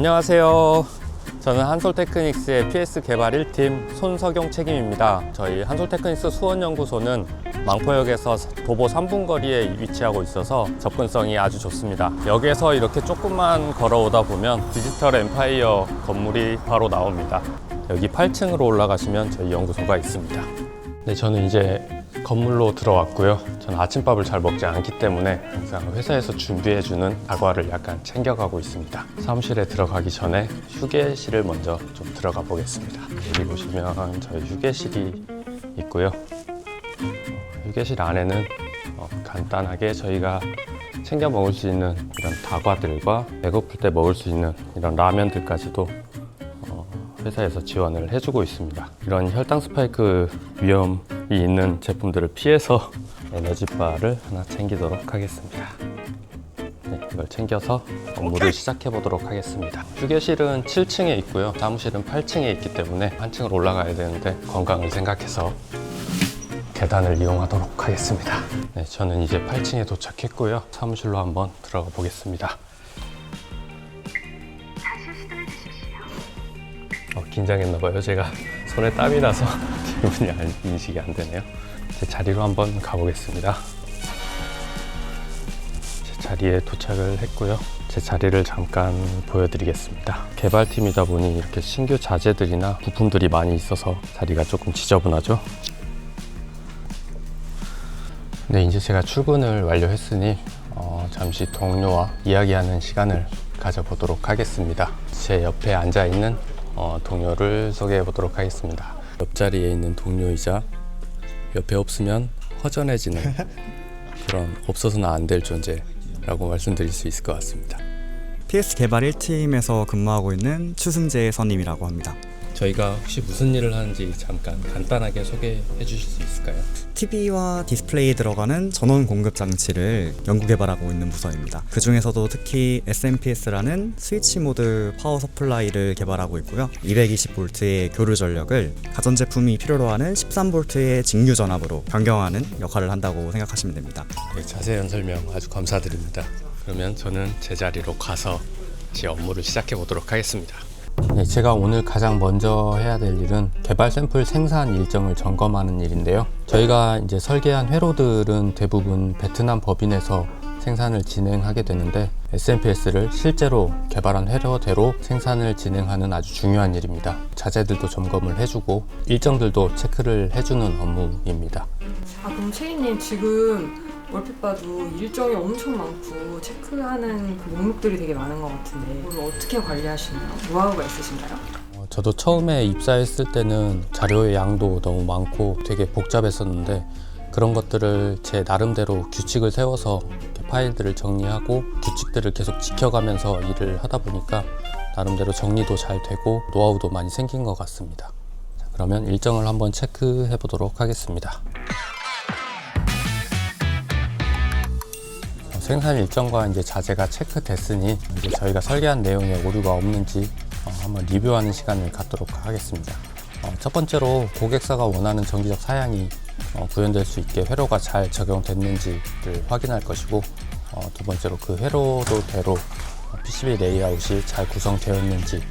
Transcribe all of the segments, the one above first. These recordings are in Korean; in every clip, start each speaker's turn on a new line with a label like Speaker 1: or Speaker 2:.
Speaker 1: 안녕하세요. 저는 한솔테크닉스의 PS 개발 1팀 손석용 책임입니다. 저희 한솔테크닉스 수원연구소는 망포역에서 도보 3분 거리에 위치하고 있어서 접근성이 아주 좋습니다. 역에서 이렇게 조금만 걸어오다 보면 디지털 엠파이어 건물이 바로 나옵니다. 여기 8층으로 올라가시면 저희 연구소가 있습니다. 네, 저는 이제 건물로 들어왔고요. 저는 아침밥을 잘 먹지 않기 때문에 항상 회사에서 준비해주는 다과를 약간 챙겨가고 있습니다. 사무실에 들어가기 전에 휴게실을 먼저 좀 들어가 보겠습니다. 여기 보시면 저희 휴게실이 있고요. 어, 휴게실 안에는 어, 간단하게 저희가 챙겨 먹을 수 있는 이런 다과들과 배고플 때 먹을 수 있는 이런 라면들까지도 회사에서 지원을 해주고 있습니다. 이런 혈당 스파이크 위험 이 있는 제품들을 피해서 에너지바를 하나 챙기도록 하겠습니다. 네, 이걸 챙겨서 업무를 시작해 보도록 하겠습니다. 휴게실은 7층에 있고요. 사무실은 8층에 있기 때문에 한 층을 올라가야 되는데 건강을 생각해서 계단을 이용하도록 하겠습니다. 네, 저는 이제 8층에 도착했고요. 사무실로 한번 들어가 보겠습니다. 긴장했나 봐요. 제가 손에 땀이 나서 기분이 안- 인식이 안 되네요. 제 자리로 한번 가보겠습니다. 제 자리에 도착을 했고요. 제 자리를 잠깐 보여드리겠습니다. 개발팀이다 보니 이렇게 신규 자재들이나 부품들이 많이 있어서 자리가 조금 지저분하죠. 네, 이제 제가 출근을 완료했으니 어, 잠시 동료와 이야기하는 시간을 가져보도록 하겠습니다. 제 옆에 앉아 있는 어, 동료를 소개해 보도록 하겠습니다. 옆자리에 있는 동료이자 옆에 없으면 허전해지는 그런 없어서는 안 될 존재라고 말씀드릴 수 있을 것 같습니다.
Speaker 2: PS 개발 1팀에서 근무하고 있는 추승재 선임이라고 합니다.
Speaker 1: 저희가 혹시 무슨 일을 하는지 잠깐 간단하게 소개해 주실 수 있을까요?
Speaker 2: TV와 디스플레이에 들어가는 전원 공급 장치를 연구 개발하고 있는 부서입니다. 그 중에서도 특히 SMPS라는 스위치 모드 파워 서플라이를 개발하고 있고요. 220V의 교류 전력을 가전 제품이 필요로 하는 13V의 직류 전압으로 변경하는 역할을 한다고 생각하시면 됩니다.
Speaker 1: 네, 자세한 설명 아주 감사드립니다. 그러면 저는 제 자리로 가서 제 업무를 시작해 보도록 하겠습니다. 네, 제가 오늘 가장 먼저 해야 될 일은 개발 샘플 생산 일정을 점검하는 일인데요. 저희가 이제 설계한 회로들은 대부분 베트남 법인에서 생산을 진행하게 되는데 SMPS를 실제로 개발한 회로대로 생산을 진행하는 아주 중요한 일입니다. 자재들도 점검을 해주고 일정들도 체크를 해주는 업무입니다.
Speaker 3: 아 그럼 채희님 지금 얼핏 봐도 일정이 엄청 많고 체크하는 그 목록들이 되게 많은 것 같은데 그걸 어떻게 관리하시나요? 노하우가 있으신가요?
Speaker 1: 어, 저도 처음에 입사했을 때는 자료의 양도 너무 많고 되게 복잡했었는데 그런 것들을 제 나름대로 규칙을 세워서 파일들을 정리하고 규칙들을 계속 지켜가면서 일을 하다 보니까 나름대로 정리도 잘 되고 노하우도 많이 생긴 것 같습니다. 자, 그러면 일정을 한번 체크해 보도록 하겠습니다. 생산 일정과 이제 자재가 체크됐으니 이제 저희가 설계한 내용에 오류가 없는지 어, 한번 리뷰하는 시간을 갖도록 하겠습니다. 어, 첫 번째로 고객사가 원하는 정기적 사양이 어, 구현될 수 있게 회로가 잘 적용됐는지를 확인할 것이고 어, 두 번째로 그 회로도 대로 PCB 레이아웃이 잘 구성되었는지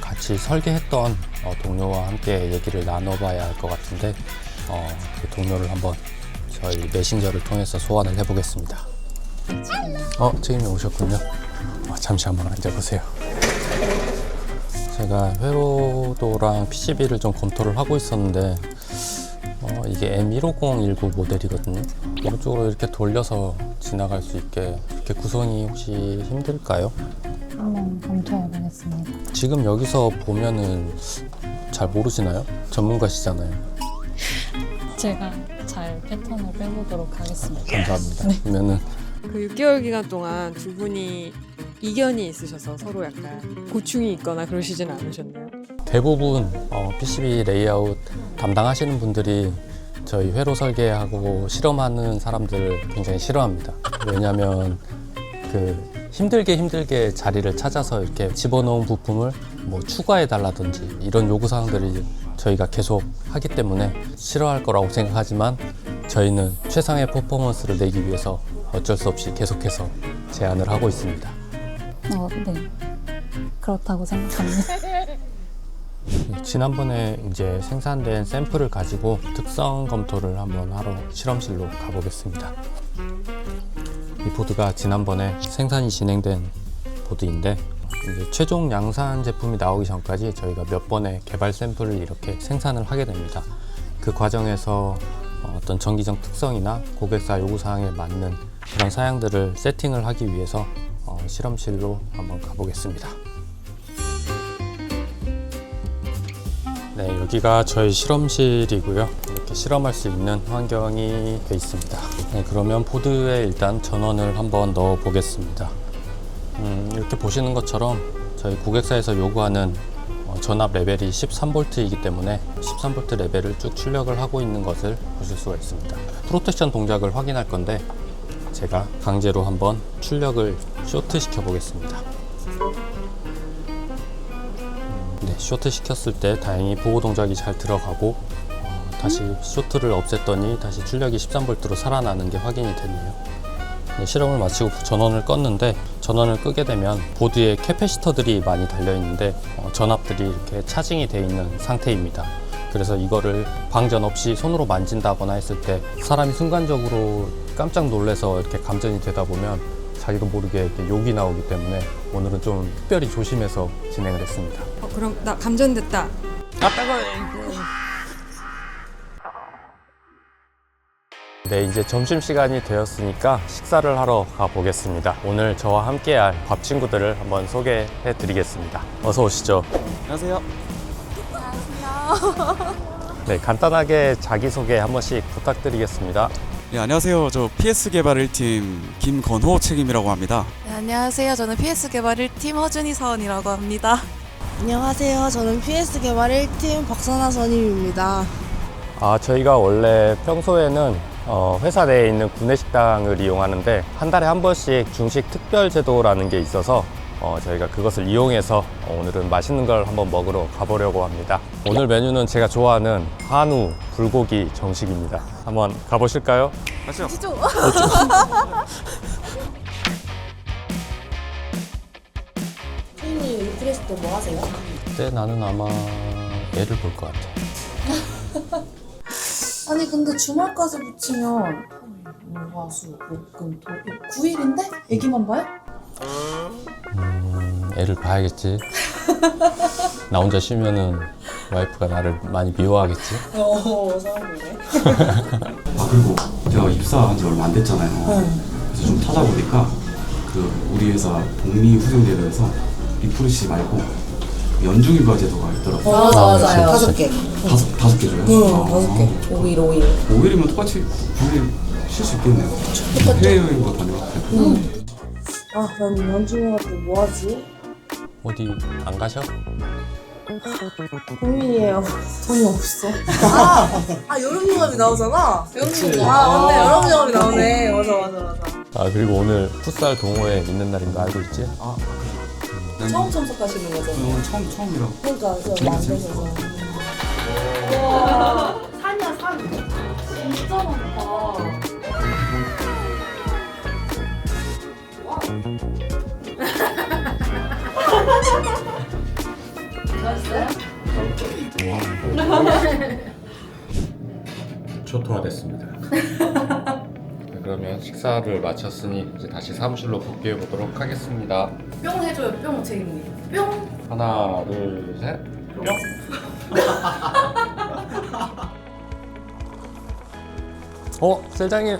Speaker 1: 같이 설계했던 어, 동료와 함께 얘기를 나눠봐야 할 것 같은데 어, 그 동료를 한번 저희 메신저를 통해서 소환을 해보겠습니다. 어, 책임이 오셨군요. 어, 잠시 한번 앉아보세요. 제가 회로도랑 PCB를 좀 검토를 하고 있었는데 어, 이게 M15019 모델이거든요. 오른쪽으로 이렇게 돌려서 지나갈 수 있게 이렇게 구성이 혹시 힘들까요?
Speaker 4: 한번 검토해 보겠습니다.
Speaker 1: 지금 여기서 보면은 잘 모르시나요? 전문가시잖아요.
Speaker 4: 제가 잘 패턴을 빼보도록 하겠습니다.
Speaker 1: 감사합니다. 그러면은
Speaker 3: 그 6개월 기간 동안 두 분이 이견이 있으셔서 서로 약간 고충이 있거나 그러시진 않으셨나요?
Speaker 1: 대부분 어, PCB 레이아웃 담당하시는 분들이 저희 회로 설계하고 실험하는 사람들을 굉장히 싫어합니다. 왜냐하면 그 힘들게 힘들게 자리를 찾아서 이렇게 집어넣은 부품을 뭐 추가해 달라든지 이런 요구 사항들이 저희가 계속 하기 때문에 싫어할 거라고 생각하지만 저희는 최상의 퍼포먼스를 내기 위해서 어쩔 수 없이 계속해서 제안을 하고 있습니다.
Speaker 4: 어, 네. 그렇다고 생각합니다.
Speaker 1: 지난번에 이제 생산된 샘플을 가지고 특성 검토를 한번 하러 실험실로 가보겠습니다. 이 보드가 지난번에 생산이 진행된 보드인데 최종 양산 제품이 나오기 전까지 저희가 몇 번의 개발 샘플을 이렇게 생산을 하게 됩니다. 그 과정에서 어, 어떤 전기적 특성이나 고객사 요구사항에 맞는 그런 사양들을 세팅을 하기 위해서 어, 실험실로 한번 가보겠습니다. 네, 여기가 저희 실험실이고요. 이렇게 실험할 수 있는 환경이 되어 있습니다. 네, 그러면 보드에 일단 전원을 한번 넣어 보겠습니다. 음, 이렇게 보시는 것처럼 저희 고객사에서 요구하는 어, 전압 레벨이 13V이기 때문에 13V 레벨을 쭉 출력을 하고 있는 것을 보실 수가 있습니다. 프로텍션 동작을 확인할 건데 제가 강제로 한번 출력을 쇼트 시켜 보겠습니다. 네, 쇼트 시켰을 때 다행히 보호 동작이 잘 들어가고 어, 다시 쇼트를 없앴더니 다시 출력이 13V로 살아나는 게 확인이 됐네요. 네, 실험을 마치고 전원을 껐는데 전원을 끄게 되면 보드에 캐패시터들이 많이 달려 있는데 어, 전압들이 이렇게 차징이 되어 있는 상태입니다. 그래서 이거를 방전 없이 손으로 만진다거나 했을 때 사람이 순간적으로 깜짝 놀래서 이렇게 감전이 되다 보면 자기도 모르게 이렇게 욕이 나오기 때문에 오늘은 좀 특별히 조심해서 진행을 했습니다.
Speaker 3: 어, 그럼 나 감전됐다.
Speaker 1: 네, 이제 점심시간이 되었으니까 식사를 하러 가보겠습니다. 오늘 저와 함께할 밥 친구들을 한번 소개해 드리겠습니다. 어서 오시죠.
Speaker 2: 안녕하세요.
Speaker 1: 네, 간단하게 자기소개 한 번씩 부탁드리겠습니다.
Speaker 5: 네, 안녕하세요. 저 PS 개발 1팀 김건호 책임이라고 합니다.
Speaker 6: 네, 안녕하세요. 저는 PS 개발 1팀 허준이 사원이라고 합니다.
Speaker 7: 안녕하세요. 저는 PS 개발 1팀 박선아 선임입니다.
Speaker 1: 아, 저희가 원래 평소에는 어, 회사 내에 있는 구내식당을 이용하는데 한 달에 한 번씩 중식 특별 제도라는 게 있어서 어, 저희가 그것을 이용해서 어, 오늘은 맛있는 걸 한번 먹으러 가보려고 합니다. 오늘 메뉴는 제가 좋아하는 한우 불고기 정식입니다. 한번 가보실까요?
Speaker 5: 가시죠.
Speaker 7: 선생님 리프레시 때뭐 하세요?
Speaker 1: 그때 나는 아마 애를 볼 것 같아.
Speaker 8: 아니 근데 주말까지 붙이면 화수 목금 토 9일인데 애기만 봐요?
Speaker 1: 음, 애를 봐야겠지. 나 혼자 쉬면은 와이프가 나를 많이 미워하겠지.
Speaker 8: 어 사람이네
Speaker 9: 아 그리고 제가 입사한 지 얼마 안 됐잖아요. 그래서 좀 찾아보니까 그 우리 회사 복리 후생제도에서 리프레시 말고 연중휴가 제도가 있더라고요.
Speaker 8: 맞아
Speaker 1: 아,
Speaker 8: 맞아요
Speaker 1: 그치,
Speaker 8: 다섯 개
Speaker 9: 다섯 다섯 개 줘요.
Speaker 8: 응,
Speaker 9: 아,
Speaker 8: 다섯 개 5일 5일
Speaker 9: 5일이면 똑같이 9일 쉴 수 있겠네요. 해외여행도 다녀왔고.
Speaker 7: 아 난 연중휴가 때뭐 하지?
Speaker 1: 어디 안 가셔?
Speaker 7: 고민이에요.
Speaker 8: 돈이 없어
Speaker 7: 아 여름휴가비 나오잖아.
Speaker 8: 여름휴가
Speaker 7: 아 맞네 여름휴가비 나오네. 맞아 맞아 맞아.
Speaker 1: 아 그리고 오늘 풋살 동호회 있는 날인 거 알고 있지?
Speaker 9: 아, 난
Speaker 8: 처음 참석하시는 거죠?
Speaker 9: 오늘 처음 처음이라.
Speaker 7: 그러니까 저 얼마 안 되셔서.
Speaker 1: 초토화됐습니다. 네, 그러면 식사를 마쳤으니 이제 다시 사무실로 복귀해 보도록 하겠습니다.
Speaker 8: 뿅 해줘요 뿅 책임님 뿅
Speaker 1: 하나, 둘, 셋. 뿅. 어, 셀장님.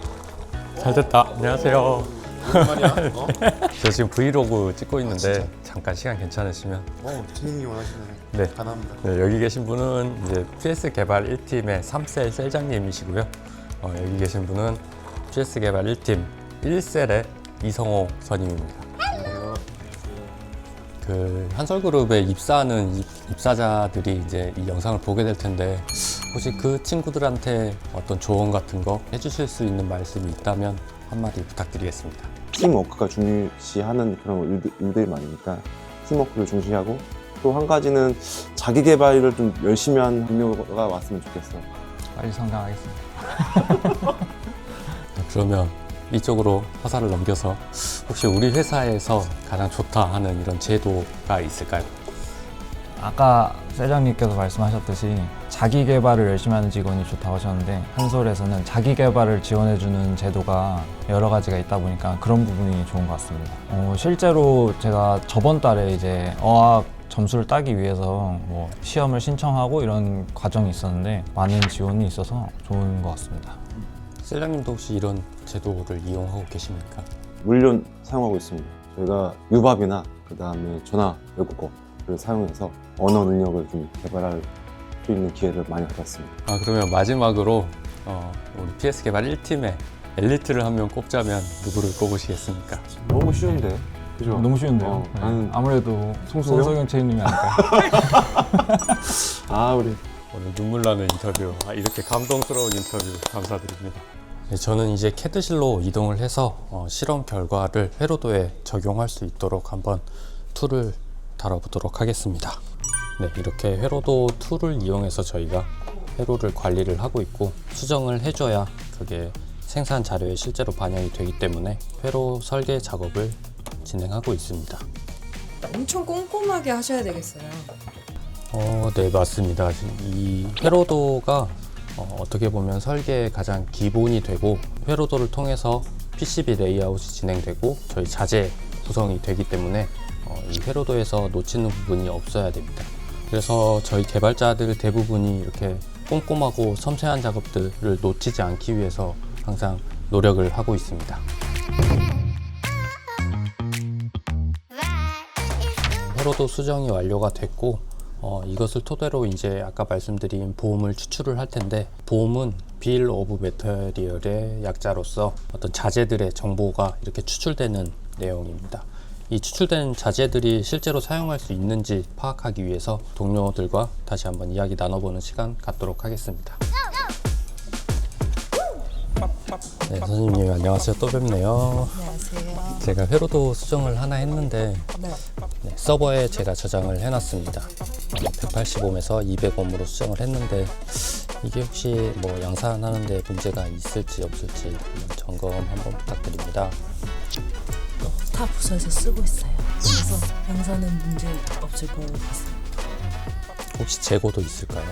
Speaker 1: 잘 됐다. 안녕하세요. 저 지금 브이로그 찍고 있는데 잠깐 시간 괜찮으시면
Speaker 10: 어, 진행이 원하시면
Speaker 1: 네.
Speaker 10: 가능합니다.
Speaker 1: 네, 여기 계신 분은 이제 PS 개발 1팀의 3셀 셀장님이시고요. 어, 여기 계신 분은 PS 개발 1팀 1셀의 이성호 선임입니다. 그 한솔그룹에 입사하는 입- 입사자들이 이제 이 영상을 보게 될 텐데 혹시 그 친구들한테 어떤 조언 같은 거 해주실 수 있는 말씀이 있다면 한마디 부탁드리겠습니다.
Speaker 10: 팀워크가 중시하는 그런 일들, 일들 이 많으니까 팀워크를 중시하고 또 한 가지는 자기 개발을 좀 열심히 하는 동료가 왔으면 좋겠어.
Speaker 2: 빨리 성장하겠습니다.
Speaker 1: 네, 그러면 이쪽으로 화살을 넘겨서 혹시 우리 회사에서 가장 좋다 하는 이런 제도가 있을까요?
Speaker 11: 아까 세장님께서 말씀하셨듯이 자기 개발을 열심히 하는 직원이 좋다고 하셨는데 한솔에서는 자기 개발을 지원해주는 제도가 여러 가지가 있다 보니까 그런 부분이 좋은 것 같습니다. 어, 실제로 제가 저번 달에 이제 어학 점수를 따기 위해서 뭐 시험을 신청하고 이런 과정이 있었는데 많은 지원이 있어서 좋은 것 같습니다.
Speaker 1: 셀장님도 혹시 이런 제도를 이용하고 계십니까?
Speaker 10: 물론 사용하고 있습니다. 저희가 유밥이나 그 다음에 전화 외국어를 사용해서 언어 능력을 좀 개발할 수 있는 기회를 많이 가졌습니다.
Speaker 1: 아 그러면 마지막으로 어, 우리 PS 개발 1팀에 엘리트를 한 명 꼽자면 누구를 꼽으시겠습니까?
Speaker 10: 너무 쉬운데, 그죠?
Speaker 11: 너무 쉬운데요.
Speaker 10: 어,
Speaker 11: 네.
Speaker 10: 나는
Speaker 11: 아무래도
Speaker 10: 송소영?
Speaker 11: 송소영 체님이 아닐까요?
Speaker 10: 아 우리
Speaker 1: 오늘 눈물 나는 인터뷰, 아, 이렇게 감동스러운 인터뷰 감사드립니다. 네, 저는 이제 캐드실로 이동을 해서 어, 실험 결과를 회로도에 적용할 수 있도록 한번 툴을 다뤄보도록 하겠습니다. 네, 이렇게 회로도 툴을 이용해서 저희가 회로를 관리를 하고 있고 수정을 해줘야 그게 생산 자료에 실제로 반영이 되기 때문에 회로 설계 작업을 진행하고 있습니다.
Speaker 3: 엄청 꼼꼼하게 하셔야 되겠어요.
Speaker 1: 어, 네, 맞습니다. 이 회로도가 어, 떻게 보면 설계의 가장 기본이 되고 회로도를 통해서 PCB 레이아웃이 진행되고 저희 자재 구성이 되기 때문에 어, 이 회로도에서 놓치는 부분이 없어야 됩니다. 그래서 저희 개발자들 대부분이 이렇게 꼼꼼하고 섬세한 작업들을 놓치지 않기 위해서 항상 노력을 하고 있습니다. 회로도 수정이 완료가 됐고 어, 이것을 토대로 이제 아까 말씀드린 보험을 추출을 할 텐데 보험은 빌 오브 메터리얼의 약자로서 어떤 자재들의 정보가 이렇게 추출되는 내용입니다. 이 추출된 자재들이 실제로 사용할 수 있는지 파악하기 위해서 동료들과 다시 한번 이야기 나눠보는 시간 갖도록 하겠습니다. 네, 선생님 안녕하세요. 또 뵙네요.
Speaker 6: 안녕하세요.
Speaker 1: 제가 회로도 수정을 하나 했는데
Speaker 6: 네.
Speaker 1: 네, 서버에 제가 저장을 해놨습니다. 185에서 200옴으로 수정을 했는데 이게 혹시 뭐 양산하는데 문제가 있을지 없을지 점검 한번 부탁드립니다.
Speaker 8: 타 부서에서 쓰고 있어요. 그래서 양산은 문제 없을 것 같습니다.
Speaker 1: 혹시 재고도 있을까요?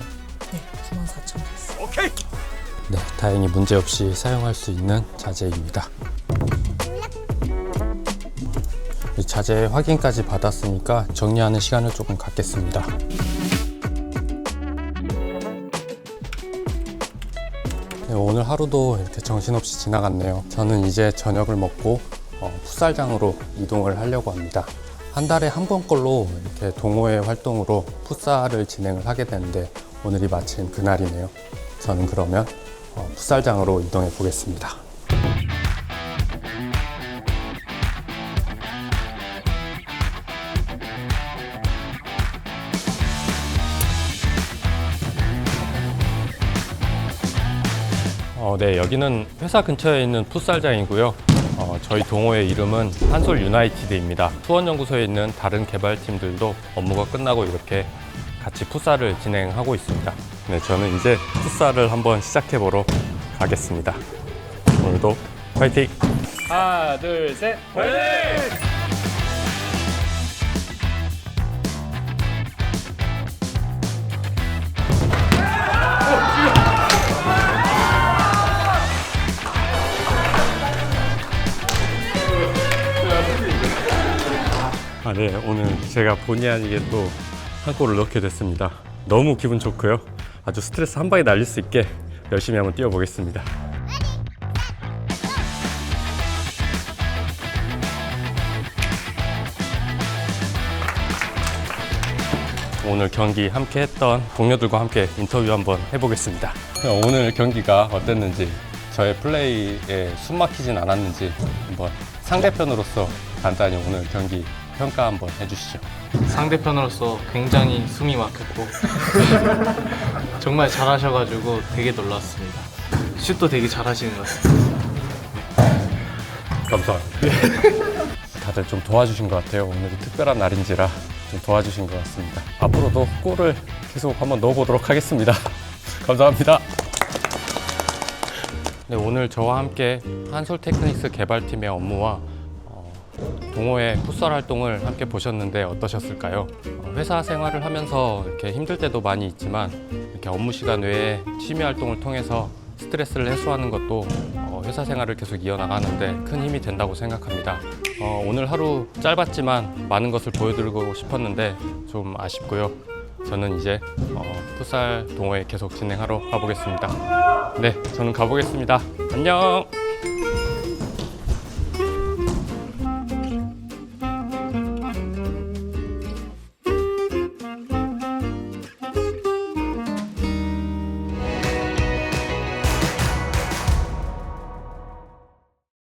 Speaker 8: 네, 94,000개 있어요.
Speaker 1: 네, 다행히 문제 없이 사용할 수 있는 자재입니다. 이 자재 확인까지 받았으니까 정리하는 시간을 조금 갖겠습니다. 네, 오늘 하루도 이렇게 정신없이 지나갔네요. 저는 이제 저녁을 먹고 어, 풋살장으로 이동을 하려고 합니다. 한 달에 한 번꼴로 이렇게 동호회 활동으로 풋살을 진행을 하게 되는데 오늘이 마침 그날이네요. 저는 그러면 어, 풋살장으로 이동해 보겠습니다. 어, 네, 여기는 회사 근처에 있는 풋살장이고요. 어, 저희 동호회 이름은 한솔 유나이티드입니다. 수원연구소에 있는 다른 개발팀들도 업무가 끝나고 이렇게 같이 풋살을 진행하고 있습니다. 네, 저는 이제 풋살을 한번 시작해 보러 가겠습니다. 오늘도 화이팅! 하나, 둘, 셋, 화이팅! 아, 네. 오늘 제가 본의 아니게 또 한 골을 넣게 됐습니다. 너무 기분 좋고요. 아주 스트레스 한 방에 날릴 수 있게 열심히 한번 뛰어보겠습니다. 오늘 경기 함께 했던 동료들과 함께 인터뷰 한번 해보겠습니다. 오늘 경기가 어땠는지, 저의 플레이에 숨 막히진 않았는지 한번 상대편으로서 간단히 오늘 경기 평가 한번 해주시죠.
Speaker 12: 상대편으로서 굉장히 숨이 막혔고 정말 잘하셔가지고 되게 놀랐습니다. 슛도 되게 잘하시는 것 같습니다.
Speaker 1: 감사합니다. 다들 좀 도와주신 것 같아요. 오늘이 특별한 날인지라 좀 도와주신 것 같습니다. 앞으로도 골을 계속 한번 넣어보도록 하겠습니다. 감사합니다. 네, 오늘 저와 함께 한솔 테크닉스 개발팀의 업무와 어, 동호회 풋살 활동을 함께 보셨는데 어떠셨을까요? 어, 회사 생활을 하면서 이렇게 힘들 때도 많이 있지만 이렇게 업무 시간 외에 취미 활동을 통해서 스트레스를 해소하는 것도 어, 회사 생활을 계속 이어나가는데 큰 힘이 된다고 생각합니다. 어, 오늘 하루 짧았지만 많은 것을 보여드리고 싶었는데 좀 아쉽고요. 저는 이제 어, 풋살 동호회 계속 진행하러 가보겠습니다. 네, 저는 가보겠습니다. 안녕!